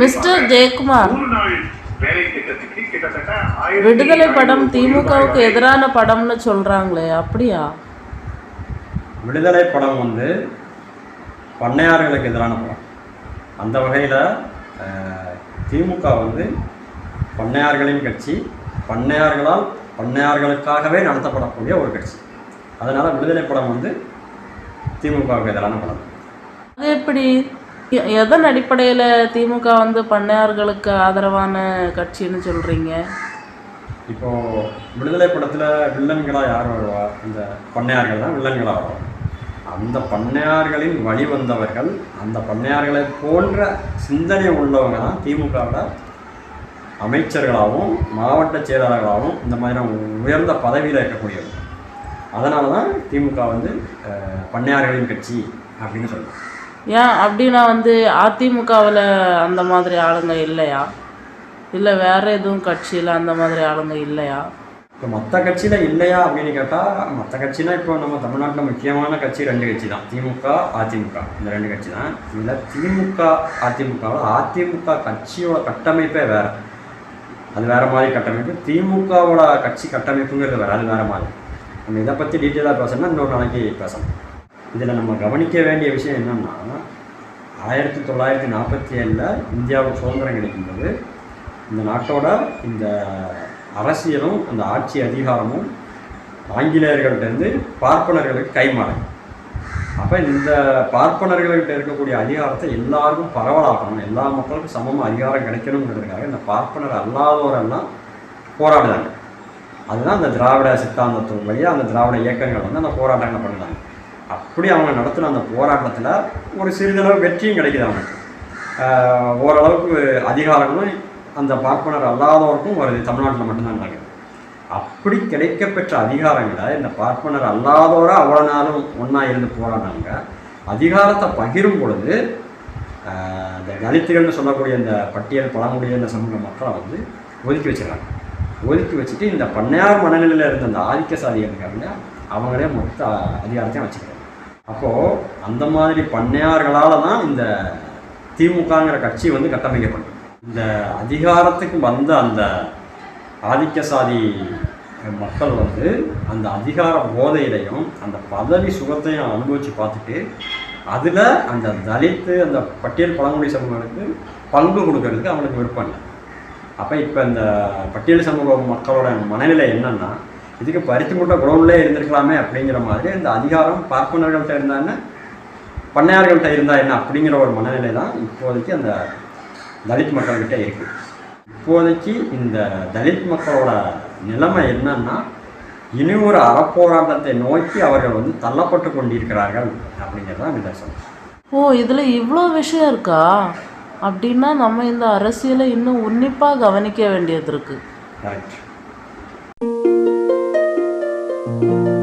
Mister Jayakumar விடுதலை படம் திமுகவுக்கு எதிரான படம்னு சொல்றாங்களே அப்படியா? விடுதலை படம் வந்து பண்ணையார்களுக்கு எதிரான படம். அந்த வகையில் திமுக வந்து பண்ணையார்களின் கட்சி பண்ணையார்களால் பண்ணையார்களுக்காகவே நடத்தப்படக்கூடிய ஒரு கட்சி. அதனால் விடுதலை படம் வந்து திமுகவுக்கு எதிரான படம். அது எப்படி? எதன் அடிப்படையில் திமுக வந்து பண்ணையார்களுக்கு ஆதரவான கட்சின்னு சொல்கிறீங்க இப்போது விடுதலை படத்தில் வில்லன்களாக யார் வருவா? இந்த பண்ணையார்கள் தான் வில்லன்களாக வருவாங்க. அந்த பண்ணையார்களின் வழி வந்தவர்கள் அந்த பண்ணையார்களை போன்ற சிந்தனை உள்ளவங்க தான் திமுகவோட அமைச்சர்களாகவும் மாவட்ட செயலாளர்களாகவும் இந்த மாதிரி உயர்ந்த பதவியில் இருக்கக்கூடியவங்க. அதனால தான் திமுக வந்து பண்ணையார்களின் கட்சி அப்படின்னு சொல்லுவோம் ஏன் அப்படின்னா வந்து அதிமுகவில் அந்த மாதிரி ஆளுங்க இல்லையா? இல்லை வேறு எதுவும் கட்சியில் அந்த மாதிரி ஆளுங்க இல்லையா? இப்போ மற்ற கட்சியில் இல்லையா அப்படின்னு கேட்டால் மற்ற கட்சினா இப்போ நம்ம தமிழ்நாட்டில் முக்கியமான கட்சி ரெண்டு கட்சி தான் திமுக அதிமுக. இந்த ரெண்டு கட்சி தான் இதில் திமுக அதிமுகவில் அதிமுக கட்சியோட கட்டமைப்பே வேறு. அது வேறு மாதிரி கட்டமைப்பு. திமுகவோட கட்சி கட்டமைப்புங்கிறது வேறு. அது வேறு மாதிரி. நம்ம இதை பற்றி டீட்டெயிலாக பேசணும்னா இன்னொரு நாளைக்கு பேசணும் இதில் நம்ம கவனிக்க வேண்டிய விஷயம் என்னென்னா ஆயிரத்தி தொள்ளாயிரத்தி நாற்பத்தி ஏழில் இந்தியாவுக்கு சுதந்திரம் கிடைக்கும்போது இந்த நாட்டோட இந்த அரசியலும் அந்த ஆட்சி அதிகாரமும் ஆங்கிலேயர்கள்டேருந்து பார்ப்பனர்களுக்கு கைமாறும் அப்போ இந்த பார்ப்பனர்கள்கிட்ட இருக்கக்கூடிய அதிகாரத்தை எல்லாருக்கும் பரவலாக்கணும். எல்லா மக்களுக்கும் சமமாக அதிகாரம் கிடைக்கணுங்கிறதுக்காக இந்த பார்ப்பனர் அல்லாதவரெல்லாம் போராடுறாங்க. அதுதான் அந்த திராவிட சித்தாந்தத்தின் வழியாக அந்த திராவிட இயக்கங்கள் வந்து அந்த போராட்டங்களை பண்ணுறாங்க. அப்படி அவங்க நடத்தின அந்த போராட்டத்தில் ஒரு சிறிதளவு வெற்றியும் கிடைக்குது அவனுக்கு. ஓரளவுக்கு அதிகாரங்களும் அந்த பார்ப்பனர் அல்லாதவருக்கும் வருது. தமிழ்நாட்டில் மட்டும்தான் நடக்குது. அப்படி கிடைக்கப்பெற்ற அதிகாரங்களை இந்த பார்ப்பனர் அல்லாதவராக அவ்வளோ நாளும் ஒன்றா இருந்து போராடினாங்க அதிகாரத்தை பகிரும் பொழுது அந்த இந்த தலித்துகள்னு சொல்லக்கூடிய இந்த பட்டியல் பழங்குடிய இந்த சமூக மக்களை வந்து ஒதுக்கி வச்சிடறாங்க ஒதுக்கி வச்சுட்டு இந்த பண்ணையார் மனநிலையில் இருந்த அந்த ஆதிக்க சாதிகள் இருக்காங்க அவங்களே மொத்த அதிகாரத்தையும் வச்சுக்கிறாங்க. அப்போது அந்த மாதிரி பண்ணையார்களால் தான் இந்த திமுகங்கிற கட்சி வந்து கட்டமைக்கப்பட்டது. இந்த அதிகாரத்துக்கு வந்த அந்த ஆதிக்க சாதி மக்கள் வந்து அந்த அதிகார போதையிலையும் அந்த பதவி சுகத்தையும் அனுபவித்து பார்த்துட்டு அதில் அந்த தலித்து அந்த பட்டியல் பழங்குடி சமூகங்களுக்கு பங்கு கொடுக்கறதுக்கு அவங்களுக்கு விருப்பம் இல்லை. அப்போ இப்போ இந்த பட்டியல் சமூக மக்களோட மனநிலை என்னென்னா இதுக்கு பருத்தி மூட்டை குடோன்லேயே இருந்திருக்கலாமே அப்படிங்கிற மாதிரி இந்த அதிகாரம் பார்ப்பனர்கள்ட்ட இருந்தா என்ன? பண்ணையார்கள்ட்ட இருந்தா என்ன அப்படிங்கிற ஒரு மனநிலை தான் இப்போதைக்கு அந்த தலித் மக்கள்கிட்ட இருக்கு. இப்போதைக்கு இந்த தலித் மக்களோட நிலைமை என்னன்னா இனி ஒரு அறப்போராட்டத்தை நோக்கி அவர்கள் வந்து தள்ளப்பட்டு கொண்டிருக்கிறார்கள் அப்படிங்கிறது தான் நிதர்சனம் ஓ இதில் இவ்வளோ விஷயம் இருக்கா? அப்படின்னா நம்ம இந்த அரசியலை இன்னும் உன்னிப்பாக கவனிக்க வேண்டியது இருக்குது கரெக்ட் Thank you.